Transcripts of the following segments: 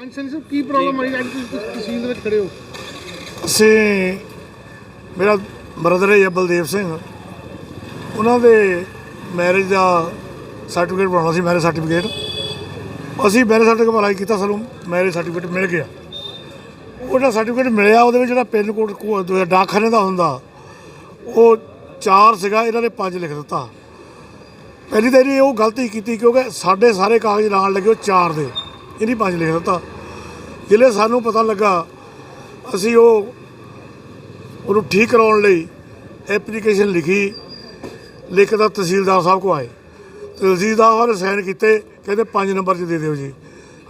ਹਾਂਜੀ ਸੰਨੀ ਕੀ ਪ੍ਰੋਬਲਮ ਆਈ ਅੱਜ ਤੁਸੀਂ ਤਹਿਸੀਲ ਦੇ ਵਿੱਚ ਖੜੇ ਹੋ। ਅਸੀਂ, ਮੇਰਾ ਬ੍ਰਦਰ ਹੈ ਬਲਦੇਵ ਸਿੰਘ। ਉਹਨਾਂ ਦੇ ਮੈਰਿਜ ਦਾ ਸਰਟੀਫਿਕੇਟ ਬਣਾਉਣਾ ਸੀ ਮੈਰਿਜ ਸਰਟੀਫਿਕੇਟ ਅਸੀਂ ਮੈਰਿਜ ਸਰਟੀਫਿਕੇਟ ਅਪਲਾਈ ਕੀਤਾ, ਸਾਨੂੰ ਮੈਰਿਜ ਸਰਟੀਫਿਕੇਟ ਮਿਲ ਗਿਆ। ਉਹਦਾ ਸਰਟੀਫਿਕੇਟ ਮਿਲਿਆ, ਉਹਦੇ ਵਿੱਚ ਜਿਹੜਾ ਪਿੰਨ ਕੋਡ ਕੋ- ਦੂਜਾ ਡਾਕਖਾਨੇ ਦਾ ਹੁੰਦਾ, ਉਹ 4 ਸੀਗਾ, ਇਹਨਾਂ ਨੇ 5 ਲਿਖ ਦਿੱਤਾ। ਪਹਿਲੀ ਤਾਂ ਇਹਨੇ ਉਹ ਗਲਤੀ ਕੀਤੀ, ਕਿਉਂਕਿ ਸਾਡੇ ਸਾਰੇ ਕਾਗਜ਼ ਨਾਲ ਲੱਗੇ ਉਹ 4 ਦੇ, ਇਹਨੇ 5 ਲਿਖ ਦਿੱਤਾ। ਜਿਲੇ ਸਾਨੂੰ ਪਤਾ ਲੱਗਾ ਅਸੀਂ ਉਹ ਉਹਨੂੰ ਠੀਕ ਕਰਾਉਣ ਲਈ ਐਪਲੀਕੇਸ਼ਨ ਲਿਖੀ ਲਿਖ ਦਾ ਤਹਿਸੀਲਦਾਰ ਸਾਹਿਬ ਕੋ ਆਏ। ਤਹਿਸੀਲਦਾਰ ਸਾਹਿਬ ਨੇ ਸਾਈਨ ਕੀਤੇ ਕਹਿੰਦੇ 5 ਨੰਬਰ 'ਚ ਦੇ ਦਿਓ ਜੀ।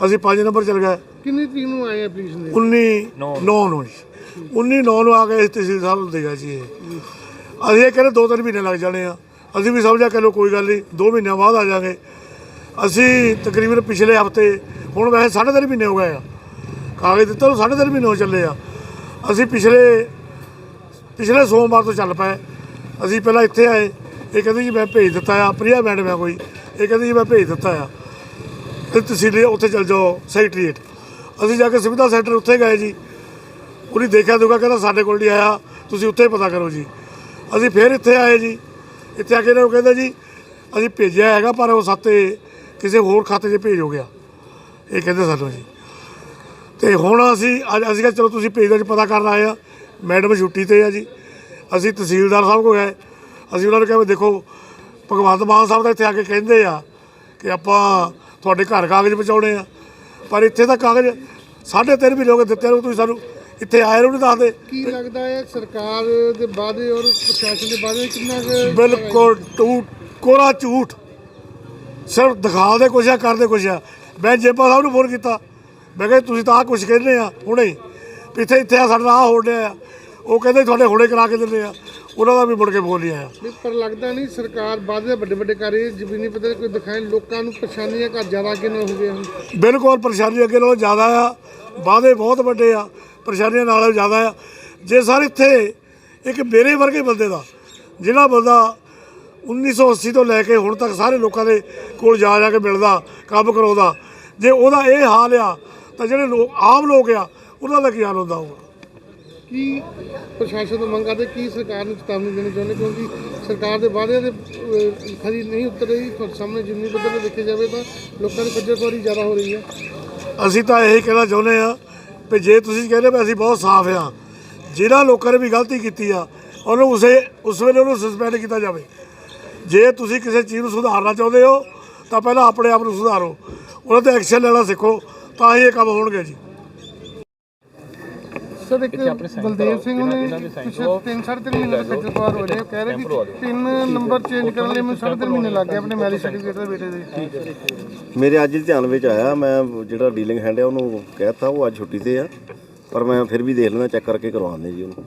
ਅਸੀਂ 5 ਨੰਬਰ ਚਲ ਗਏ। ਕਿੰਨੀ ਤਰੀਕ ਨੂੰ ਆਏ ਐਪਲੀਕੇਸ਼ਨ ਦੇ? 19 9 ਨੂੰ। ਜੀ। 19 9 ਨੂੰ ਆ ਕੇ ਤਹਿਸੀਲ ਸਾਹਿਬ ਨੂੰ ਦੇਗਾ ਜੀ ਇਹ। ਅਸੀਂ ਇਹ ਕਹਿੰਦੇ ਦੋ ਤਿੰਨ ਮਹੀਨੇ ਲੱਗ ਜਾਣੇ ਆ। ਅਸੀਂ ਵੀ ਸਮਝਿਆ ਚਲੋ ਕੋਈ ਗੱਲ ਨਹੀਂ ਦੋ ਮਹੀਨਿਆਂ ਬਾਅਦ ਆ ਜਾਾਂਗੇ ਅਸੀਂ ਤਕਰੀਬਨ ਪਿਛਲੇ ਹਫ਼ਤੇ ਹੁਣ ਵੈਸੇ ਸਾਢੇ ਤਿੰਨ ਮਹੀਨੇ ਹੋ ਗਏ ਆ। ਕਾਗਜ਼ ਦਿੱਤਾ, ਉਹ ਸਾਢੇ ਤਿੰਨ ਮਹੀਨੇ ਹੋ ਚੱਲੇ ਆ। ਅਸੀਂ ਪਿਛਲੇ ਪਿਛਲੇ ਸੋਮਵਾਰ ਤੋਂ ਚੱਲ ਪਏ। ਅਸੀਂ ਪਹਿਲਾਂ ਇੱਥੇ ਆਏ। ਇਹ ਕਹਿੰਦੇ ਜੀ ਮੈਂ ਭੇਜ ਦਿੱਤਾ ਆ, ਪ੍ਰਿਆ ਮੈਡਮ ਆ ਕੋਈ। ਇਹ ਕਹਿੰਦੇ ਜੀ ਮੈਂ ਭੇਜ ਦਿੱਤਾ ਆ। ਤੇ ਤਹਿਸੀਲੇ ਉੱਥੇ ਚੱਲ ਜਾਓ ਸੈਕਟਰੀਏਟ ਅਸੀਂ ਜਾ ਕੇ ਸੁਵਿਧਾ ਸੈਂਟਰ ਉੱਥੇ ਗਏ ਜੀ। ਉਹਨੇ ਦੇਖਿਆ ਦੁਗਾ ਕਹਿੰਦਾ ਸਾਡੇ ਕੋਲ ਨਹੀਂ ਆਇਆ। ਤੁਸੀਂ ਉੱਥੇ ਹੀ ਪਤਾ ਕਰੋ ਜੀ। ਅਸੀਂ ਫਿਰ ਇੱਥੇ ਆਏ ਜੀ। ਇੱਥੇ ਆ ਕੇ ਇਹਨਾਂ ਨੂੰ ਕਹਿੰਦਾ ਜੀ, ਅਸੀਂ ਭੇਜਿਆ ਹੈਗਾ, ਪਰ ਉਹ ਸਾਤੇ ਕਿਸੇ ਹੋਰ ਖਾਤੇ 'ਚ ਭੇਜ ਹੋ ਗਿਆ। ਇਹ ਕਹਿੰਦੇ ਸਾਨੂੰ ਜੀ। ਤੇ ਹੁਣ ਅਸੀਂ ਅੱਜ ਅਸੀਂ ਕਿਹਾ ਚਲੋ ਤੁਸੀਂ ਭੇਜ ਦਿਓ ਜੀ ਪਤਾ ਕਰਨ ਆਏ ਆ। ਮੈਡਮ ਛੁੱਟੀ ਤੇ ਆ ਜੀ। ਅਸੀਂ ਤਹਿਸੀਲਦਾਰ ਸਾਹਿਬ ਕੋਲ ਗਏ। ਅਸੀਂ ਉਹਨਾਂ ਨੂੰ ਕਿਹਾ ਵੀ ਦੇਖੋ ਭਗਵੰਤ ਮਾਨ ਸਾਹਿਬ ਤਾਂ ਇੱਥੇ ਆ ਕੇ ਕਹਿੰਦੇ ਆ ਕਿ ਆਪਾਂ ਤੁਹਾਡੇ ਘਰ ਕਾਗਜ਼ ਪਹੁੰਚਾਉਣੇ ਆ। ਪਰ ਇੱਥੇ ਤਾਂ ਕਾਗਜ਼ ਸਾਢੇ ਤਿੰਨ ਮਹੀਨੇ ਹੋ ਗਏ ਦਿੱਤੇ ਨੂੰ ਤੁਸੀਂ ਸਾਨੂੰ ਇੱਥੇ ਆਏ ਨੂੰ ਨਹੀਂ ਦੱਸਦੇ। ਕੀ ਲੱਗਦਾ ਹੈ ਸਰਕਾਰ ਦੇ ਵਾਅਦੇ ਔਰ ਪ੍ਰਸ਼ਾਸਨ ਦੇ ਵਾਅਦੇ ਕਿੰਨਾ ਕੁ ਬਿਲਕੁਲ ਟੂਟ ਕੋਰਾ ਝੂਠ। ਸਿਰਫ ਦਿਖਾਉਂਦੇ ਕੁਛ ਆ ਕਰਦੇ ਕੁਛ ਆ। ਮੈਂ ਜੇਪਾ ਸਾਹਿਬ ਨੂੰ ਫੋਨ ਕੀਤਾ। ਮੈਂ ਕਿਹਾ ਤੁਸੀਂ ਤਾਂ ਆ ਕੁਛ ਕਹਿੰਦੇ ਆ ਹੁਣੇ ਵੀ ਇੱਥੇ ਇੱਥੇ ਆ ਸਾਡਾ ਆਹ ਹੋਣ ਡਿਆ ਆ। ਉਹ ਕਹਿੰਦੇ ਤੁਹਾਡੇ ਹੁਣੇ ਕਰਾ ਕੇ ਦਿੰਦੇ ਆ। ਉਹਨਾਂ ਦਾ ਵੀ ਮੁੜ ਕੇ ਫੋਨ ਨਹੀਂ ਆਇਆ। ਨਹੀਂ, ਪਰ ਲੱਗਦਾ ਨਹੀਂ ਸਰਕਾਰ ਵਾਅਦੇ ਵੱਡੇ ਵੱਡੇ ਕਰ ਰਹੀ ਹੈ ਜ਼ਮੀਨੀ ਪੱਧਰ ਕੋਈ ਦਿਖਾਏ ਲੋਕਾਂ ਨੂੰ ਪਰੇਸ਼ਾਨੀਆਂ ਘਰ ਜ਼ਿਆਦਾ ਅੱਗੇ ਨਾ ਹੋ ਗਏ ਹੁਣ? ਬਿਲਕੁਲ ਪਰੇਸ਼ਾਨੀ ਅੱਗੇ ਨਾਲੋਂ ਜ਼ਿਆਦਾ ਆ। ਵਾਅਦੇ ਬਹੁਤ ਵੱਡੇ ਆ। ਪਰੇਸ਼ਾਨੀਆਂ ਨਾਲੋਂ ਜ਼ਿਆਦਾ ਆ। ਜੇ ਸਰ ਇੱਥੇ ਇੱਕ ਮੇਰੇ ਵਰਗੇ ਬੰਦੇ ਦਾ ਜਿਹੜਾ ਬੰਦਾ 1980 ਤੋਂ ਲੈ ਕੇ ਹੁਣ ਤੱਕ ਸਾਰੇ ਲੋਕਾਂ ਦੇ ਕੋਲ ਜਾ ਜਾ ਕੇ ਮਿਲਦਾ ਕੰਮ ਕਰਾਉਂਦਾ ਜੇ ਉਹਦਾ ਇਹ ਹਾਲ ਆ ਤਾਂ ਜਿਹੜੇ ਲੋਕ ਆਮ ਲੋਕ ਆ ਉਹਨਾਂ ਦਾ ਕੀ ਹਾਲ ਹੁੰਦਾ ਹੋਊਗਾ? ਕੀ ਪ੍ਰਸ਼ਾਸਨ ਤੋਂ ਮੰਗ ਕਰਦੇ ਕੀ ਸਰਕਾਰ ਨੂੰ ਚੇਤਾਵਨੀ ਦੇਣੀ ਚਾਹੁੰਦੇ? ਕਿਉਂਕਿ ਸਰਕਾਰ ਦੇ ਵਾਅਦਿਆਂ ਦੇ ਖਰੀ ਨਹੀਂ ਉਤਰ ਰਹੀ ਸਾਹਮਣੇ ਪੱਧਰ ਤੇ ਦੇਖਿਆ ਜਾਵੇ ਤਾਂ ਲੋਕਾਂ ਦੀ ਖੱਜਲਖੁਆਰੀ ਜ਼ਿਆਦਾ ਹੋ ਰਹੀ ਹੈ। ਅਸੀਂ ਤਾਂ ਇਹ ਕਹਿਣਾ ਚਾਹੁੰਦੇ ਆ ਵੀ ਜੇ ਤੁਸੀਂ ਕਹਿੰਦੇ ਵੀ ਅਸੀਂ ਬਹੁਤ ਸਾਫ਼ ਆ ਜਿਹੜਾ ਲੋਕਾਂ ਨੇ ਵੀ ਗਲਤੀ ਕੀਤੀ ਆ ਉਹਨੂੰ ਉਸੇ ਉਸ ਵੇਲੇ ਉਹਨੂੰ ਸਸਪੈਂਡ ਕੀਤਾ ਜਾਵੇ। ਜੇ ਤੁਸੀਂ ਕਿਸੇ ਚੀਜ਼ ਨੂੰ ਸੁਧਾਰਨਾ ਚਾਹੁੰਦੇ ਹੋ ਤਾਂ ਪਹਿਲਾਂ ਆਪਣੇ ਆਪ ਨੂੰ ਸੁਧਾਰੋ। ਉਹਨਾਂ ਤੇ ਐਕਸ਼ਨ ਲੈਣਾ ਸਿੱਖੋ। ਤਾਂ ਹੀ ਇਹ ਕੰਮ ਹੋਣਗੇ ਜੀ। ਸਰ ਇੱਕ ਬਲਦੇਵ ਸਿੰਘ ਨੇ ਪਿਛਲੇ 3 3.5 ਮਹੀਨੇ ਤੋਂ ਖੱਜਲਖੁਆਰ ਹੋ ਰਹੇ ਕਹਿ ਰਹੇ ਕਿ ਤਿੰਨ ਨੰਬਰ ਚੇਂਜ ਕਰਨ ਲਈ ਮੈਨੂੰ 3.5 ਮਹੀਨੇ ਲੱਗ ਗਏ ਆਪਣੇ ਮੈਰਿਜ ਸਰਟੀਫਿਕੇਟ ਦੇ ਬੇਟੇ ਦੇ। ਮੇਰੇ ਅੱਜ ਧਿਆਨ ਵਿੱਚ ਆਇਆ ਮੈਂ ਜਿਹੜਾ ਡੀਲਿੰਗ ਹੈਂਡ ਹੈ ਉਹਨੂੰ ਕਹਿਤਾ ਉਹ ਅੱਜ ਛੁੱਟੀ ਤੇ ਆ। ਪਰ ਮੈਂ ਫਿਰ ਵੀ ਦੇਖ ਲੈਣਾ ਚੈੱਕ ਕਰਕੇ ਕਰਵਾਉਂਦੇ ਜੀ ਉਹਨੂੰ।